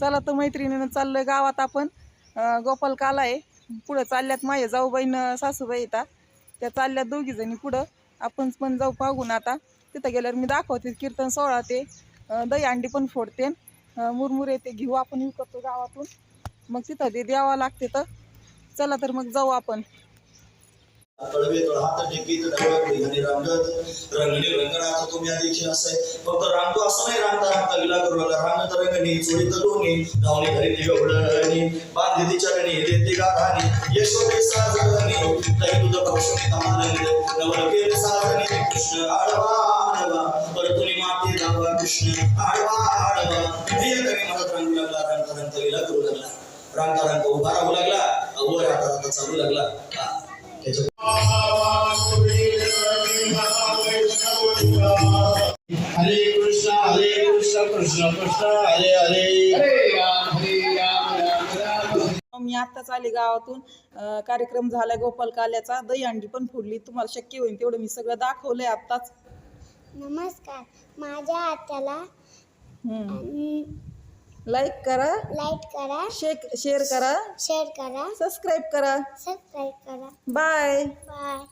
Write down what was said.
चला तर मैत्रिणीनं चाललं गावात आपण. गोपाल काला आहे. पुढं चालल्यात माझ्या जाऊबाईनं सासूबाई येतात त्या चालल्यात दोघी जणी पुढं. आपण पण जाऊ पाहून आता. तिथं गेल्यावर मी दाखवते कीर्तन सोहळा ते दही अंडी पण फोडते. मुरमुरे ते घेऊ आपण विकतो गावातून. मग तिथं ते द्यावं लागते तर. चला तर मग जाऊ आपण. कडवे तळहात हात टेकीत डबळ आणि रंगत रंगणी रंगनाथ तुम्ही देखील असे फक्त रांगतो असं नाही रांगता रांगता विला करू लागला रांगत रंगणी चोळीत लोणी धावणी घरी ती गवडणी निवडणी ती चरणी देते गाधानी यशोदे साजणी तरी तुझं कौशल तमालंग नवल केले साजणी कृष्ण आडवा आडवा परतुनी माते दावा कृष्ण आडवा आडवा हे कवी म्हणत रंगू लागला रंगता रंगता विला करू लागला रांगता रंगता उभा राहू लागला अवर आता चालू लागला त्याच्या हरे कृष्ण हरे कृष्ण कृष्ण कृष्ण हरे हरे. हरे राम हरे राम राम राम मी आत्ताच आले गावातून. कार्यक्रम झालाय गोपाल काल्याचा. दही अंडी पण फोडली. तुम्हाला शक्य होईल तेवढं मी सगळं दाखवलंय आत्ताच. नमस्कार. माझ्या आत्याला लाईक करा. लाईक करा. शेक शेअर करा. शेअर करा. सबस्क्राईब करा. सबस्क्राईब करा. Bye bye